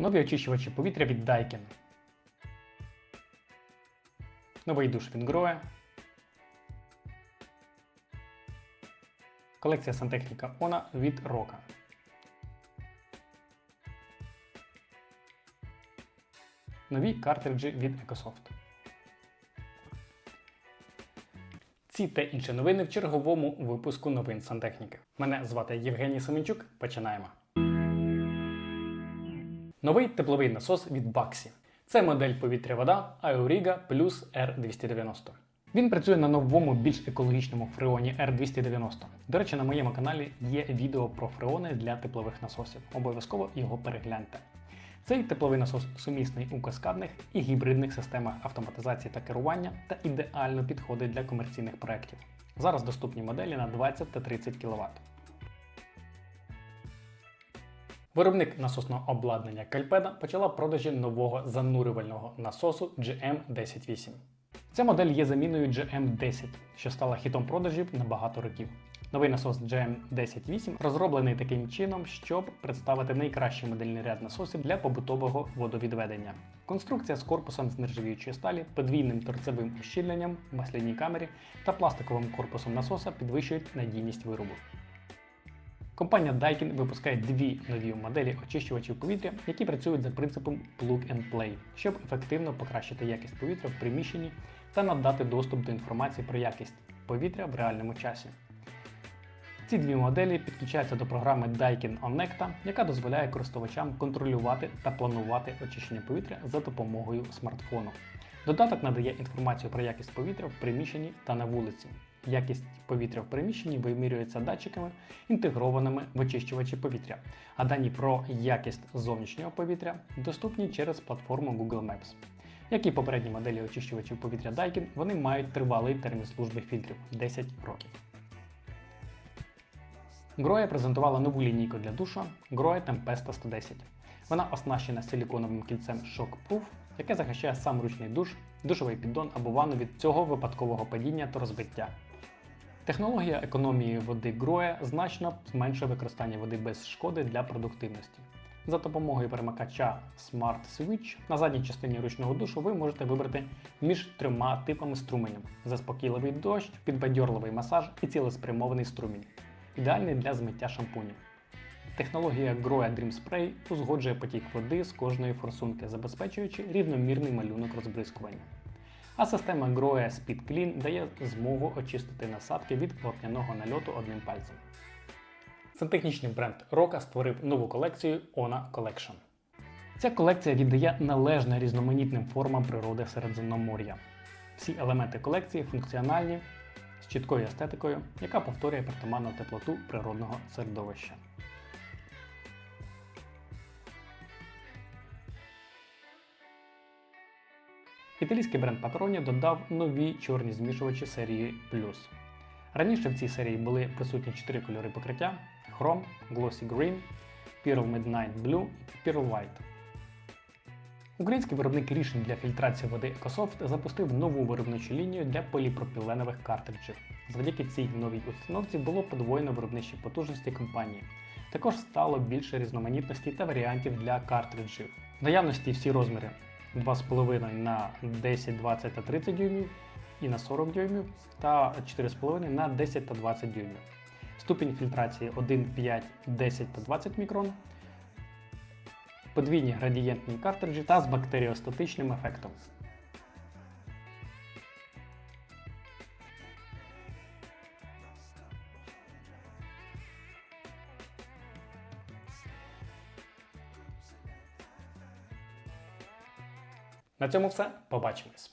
Нові очищувачі повітря від Daikin. Новий душ від Grohe. Колекція сантехніка Ona від Roka. Нові картриджі від Ecosoft. Ці та інші новини в черговому випуску новин сантехніки. Мене звати Євгеній Семенчук. Починаємо. Новий тепловий насос від Baxi. Це модель повітря-вода Auriga Plus R290. Він працює на новому, більш екологічному фреоні R290. До речі, на моєму каналі є відео про фреони для теплових насосів. Обов'язково його перегляньте. Цей тепловий насос сумісний у каскадних і гібридних системах автоматизації та керування та ідеально підходить для комерційних проєктів. Зараз доступні моделі на 20 та 30 кВт. Виробник насосного обладнання Кальпеда почала продажі нового занурювального насосу GM108. Ця модель є заміною GM10, що стала хітом продажів на багато років. Новий насос GM108 розроблений таким чином, щоб представити найкращий модельний ряд насосів для побутового водовідведення. Конструкція з корпусом з нержавіючої сталі, подвійним торцевим ущільненням, масляній камері та пластиковим корпусом насоса підвищують надійність виробу. Компанія Daikin випускає дві нові моделі очищувачів повітря, які працюють за принципом Plug and Play, щоб ефективно покращити якість повітря в приміщенні та надати доступ до інформації про якість повітря в реальному часі. Ці дві моделі підключаються до програми Daikin Onnecta, яка дозволяє користувачам контролювати та планувати очищення повітря за допомогою смартфону. Додаток надає інформацію про якість повітря в приміщенні та на вулиці. Якість повітря в приміщенні вимірюється датчиками, інтегрованими в очищувачі повітря, а дані про якість зовнішнього повітря доступні через платформу Google Maps. Як і попередні моделі очищувачів повітря Daikin, вони мають тривалий термін служби фільтрів 10 років. Grohe презентувала нову лінійку для душа Grohe Tempesta 110. Вона оснащена силіконовим кільцем Shockproof, яке захищає сам ручний душ, душовий піддон або ванну від цього випадкового падіння та розбиття. Технологія економії води Grohe значно зменшує використання води без шкоди для продуктивності. За допомогою перемикача Smart Switch на задній частині ручного душу ви можете вибрати між трьома типами струменів: заспокійливий дощ, підбадьорливий масаж і цілеспрямований струмінь, ідеальний для змиття шампунів. Технологія Grohe Dream Spray узгоджує потік води з кожної форсунки, забезпечуючи рівномірний малюнок розбризкування. А система Grohe Speed Clean дає змогу очистити насадки від плотняного нальоту одним пальцем. Сантехнічний бренд Roka створив нову колекцію Ona Collection. Ця колекція віддає належне різноманітним формам природи Середземномор'я. Всі елементи колекції функціональні з чіткою естетикою, яка повторює притаманну теплоту природного середовища. Італійський бренд Patroni додав нові чорні змішувачі серії Plus. Раніше в цій серії були присутні чотири кольори покриття: Chrome, Glossy Green, Pearl Midnight Blue і Pearl White. Український виробник рішень для фільтрації води EcoSoft запустив нову виробничу лінію для поліпропіленових картриджів. Завдяки цій новій установці було подвоєно виробничі потужності компанії. Також стало більше різноманітності та варіантів для картриджів. В наявності всі розміри 2,5 на 10, 20 та 30 дюймів і на 40 дюймів та 4,5 на 10 та 20 дюймів. Ступінь фільтрації 1, 5, 10 та 20 мікрон. Подвійні градієнтні картриджі та з бактеріостатичним ефектом. На цьому все. Побачимось.